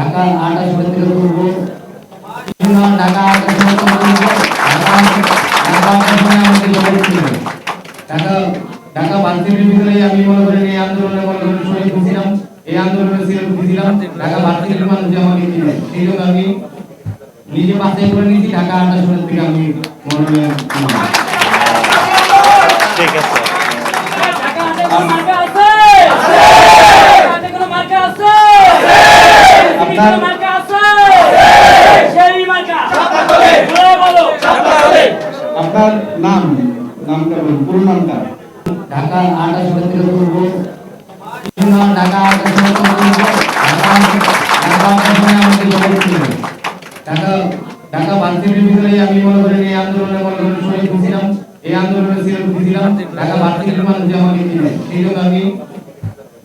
ঢাকা আটাশ পূর্ব। ইউনিয়ন ঢাকা আটাশ থেকে পূর্ব। ঢাকা আমাকে আমি মনে করেন এই আন্দোলনে মনে করেন শহীদ হয়েছিলাম। এই আন্দোলনে ছিল ছিলাম ঢাকা ভার্সিটির মানুষ আমাকে সেই জন্য আমি নিজে বাছাই করে নিয়েছি। ঢাকা আটাশ থেকে আমি মনে আপনার নাম নামটা বলুন পুরো নামটা। ঢাকা আটাশ থেকে পূর্ব ঢাকা ভার্সিটির ভিতরে আমি মনে এই আন্দোলনে মনে করেন শহীদ হয়েছিলাম এই আন্দোলনে ছিল ছিলাম ঢাকা ভার্সিটির মানুষ আমাকে চিনে সেই জন্য আমি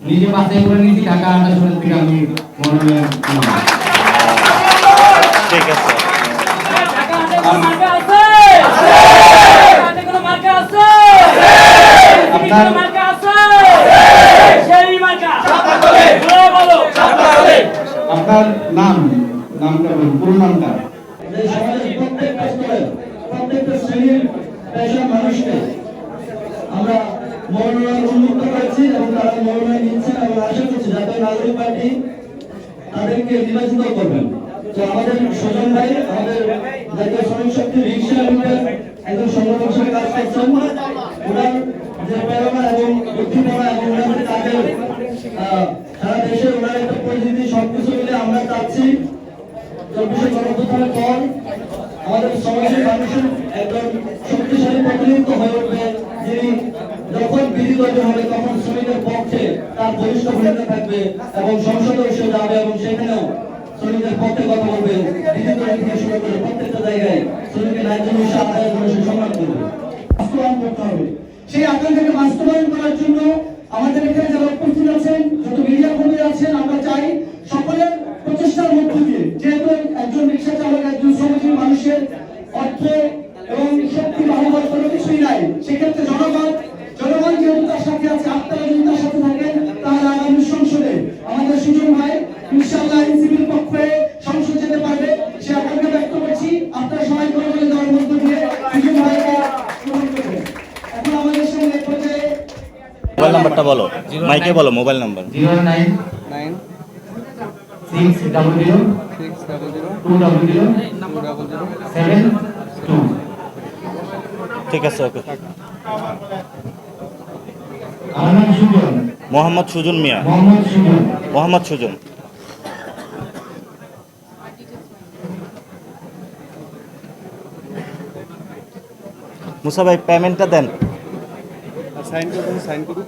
নিজে বাছাই করে নিয়েছি ঢাকা আটাশ থেকে আমি মনে ঠিক আছে কোনো মার্কা আছে আপনার- আপনার নাম নামটা পুরো নামটা প্রত্যেকটা স্তরে প্রত্যেকটা শ্রেণির পেশার মানুষকে আমরা মনোনয়ন উন্মুক্ত করেছি এবং তারা মনোনয়ন নিচ্ছেন এবং আশা করছি জাতীয় নাগরিক পার্টি তাদেরকে নির্বাচিত করবেন। তো আমাদের সুজন ভাই আমাদের জাতীয় শ্রমিক শক্তি রিক্সা একজন সংগঠক হিসেবে কাজ করছেন। সারা দেশে ওনার একটা পরিস্থিতি সবকিছু মিলে আমরা চাচ্ছি চব্বিশে গণপ্রথানের পর আমাদের সমাজের মানুষের একজন শক্তিশালী প্রতিনিধিত্ব হয়ে উঠবে, যিনি যখন বিরোধী হবে তখন শ্রমিকের পক্ষে তার বরিষ্ঠ ভূমিকা থাকবে এবং সংসদে সে যাবে এবং সেখানেও শ্রমিকের পক্ষে কথা বলবে। বিরোধী দল থেকে শুরু করে প্রত্যেকটা জায়গায় শ্রমিকের ন্যায্য বিষয় আদায়ের জন্য সম্মান করবে। বাস্তবায়ন করতে হবে। সেই আকাঙ্ক্ষাকে বাস্তবায়ন করার জন্য আমাদের এখানে যারা উপস্থিত আছেন যত মিডিয়া কর্মী আছেন আমরা চাই সকলের প্রচেষ্টার মধ্য দিয়ে যেহেতু একজন রিক্সা চালক একজন শ্রমজীবী মানুষের অর্থ এবং শক্তি বাহুবল কোনো কিছুই নাই। সেক্ষেত্রে জনগণ জনগণ যেহেতু তার সাথে আছে আপনারা যদি তার সাথে থাকেন তাহলে আগামী সংসদে আমাদের সুজন ভাই ইনশাআল্লাহ এনসিপির পক্ষে সংসদ যেতে পারবে। সে আকাঙ্ক্ষা ব্যক্ত করছি। আপনারা সবাই করে বলে দেওয়ার মধ্য দিয়ে সুজন ভাইকে এখন আমাদের সঙ্গে এক পর্যায়ে মোবাইল নাম্বারটা বলো। মাইকে বলো mobile number. Zero nine. Nine. Six double zero two double zero two double zero seven two ঠিক আছে ওকে আমার নাম সুজন। মোহাম্মদ সুজন মিয়া। মোহাম্মদ সুজন। মোহাম্মদ সুজন। মুসা ভাই পেমেন্টটা দেন। সাইন করুন সাইন করুন।